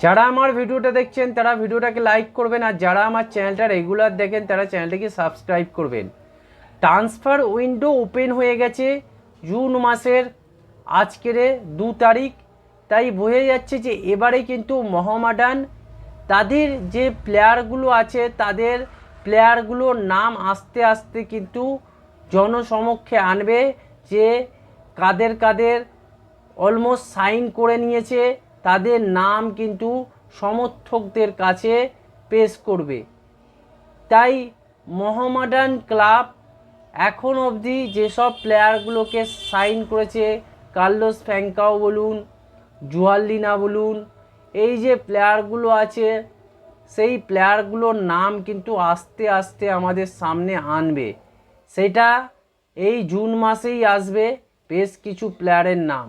যারা আমার ভিডিওটা দেখছেন, তারা ভিডিওটাকে লাইক করবেন আর যারা আমার চ্যানেলটা রেগুলার দেখেন, তারা চ্যানেলটাকে সাবস্ক্রাইব করবেন। ট্রান্সফার উইন্ডো ওপেন হয়ে গেছে জুন মাসের আজকের দু তারিখ। তাই বোঝা যাচ্ছে যে এবারে কিন্তু মহামাডান তাদের যে প্লেয়ারগুলো আছে, তাদের প্লেয়ারগুলোর নাম আস্তে আস্তে কিন্তু জনসমক্ষে আনবে যে কাদের কাদের অলমোস্ট সাইন করে নিয়েছে। তাদের নাম কিন্তু সমর্থকদের কাছে পেশ করবে। তাই মোহামেডান ক্লাব এখন অবধি যেসব প্লেয়ারগুলোকে সাইন করেছে, কার্লোস ফ্যাঙ্কাও বলুন জুয়াল্লিনা বলুন, এই যে প্লেয়ারগুলো আছে, সেই প্লেয়ারগুলোর নাম কিন্তু আস্তে আস্তে আমাদের সামনে আনবে। সেটা এই জুন মাসেই আসবে, বেশ কিছু প্লেয়ারের নাম।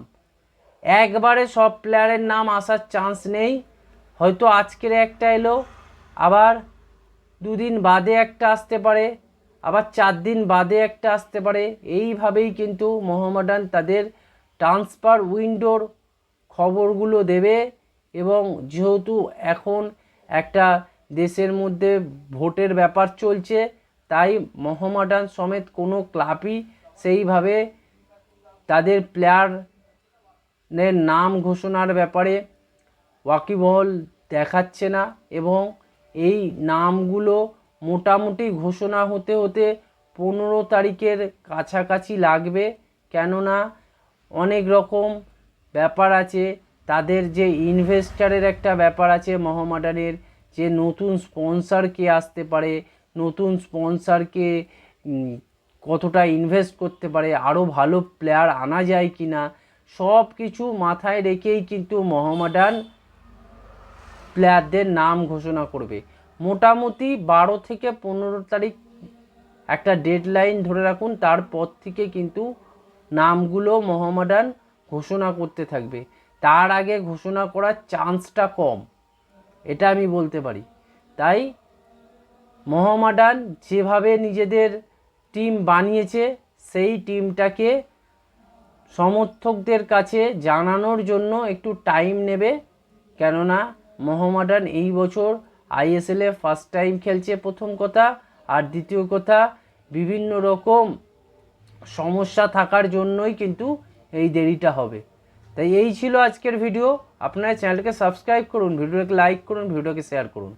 একবারে সব প্লেয়ারের নাম আসার চান্স নেই। হয়তো আজকের একটা এলো, আবার দুদিন বাদে একটা আসতে পারে, আবার চার দিন বাদে একটা আসতে পারে। এইভাবেই কিন্তু মোহামেডান তাদের ট্রান্সফার উইন্ডোর খবরগুলো দেবে এবং যেহেতু এখন একটা দেশের মধ্যে ভোটের ব্যাপার চলছে, তাই মোহামেডান সমেত কোনো ক্লাবই সেইভাবে তাদের প্লেয়ার নাম ঘোষণার ব্যাপারে ওয়াকিবহল দেখাচ্ছে না এবং এই নামগুলো মোটামুটি ঘোষণা হতে হতে পনেরো তারিখের কাছাকাছি লাগবে। কেননা অনেক রকম ব্যাপার আছে। তাদের যে ইনভেস্টারের একটা ব্যাপার আছে মোহামেডানের যে নতুন স্পন্সর কে আসতে পারে, নতুন স্পন্সরকে কতটা ইনভেস্ট করতে পারে আরও ভালো প্লেয়ার আনা যায় কি না সব কিছু মাথায় রেখেই কিন্তু মোহামেডান প্লেয়ারদের নাম ঘোষণা করবে। মোটামুটি বারো থেকে পনেরো তারিখ একটা ডেডলাইন ধরে রাখুন, তারপর থেকে কিন্তু নামগুলো মোহামেডান ঘোষণা করতে থাকবে। তার আগে ঘোষণা করার চান্সটা কম, এটা আমি বলতে পারি। তাই মোহামেডান যেভাবে নিজেদের টিম বানিয়েছে, সেই টিমটাকে সমর্থকদের কাছে জানানোর জন্য একটু টাইম নেবে। কেননা মোহামেডান এই বছর আইএসএলে ফার্স্ট টাইম খেলছে প্রথম কথা। আর দ্বিতীয় কথা, বিভিন্ন রকম সমস্যা থাকার জন্যই কিন্তু এই দেরিটা হবে। তাই এই ছিল আজকের ভিডিও আপনারা চ্যানেলকে সাবস্ক্রাইব করুন ভিডিওটাকে লাইক করুন ভিডিওকে শেয়ার করুন।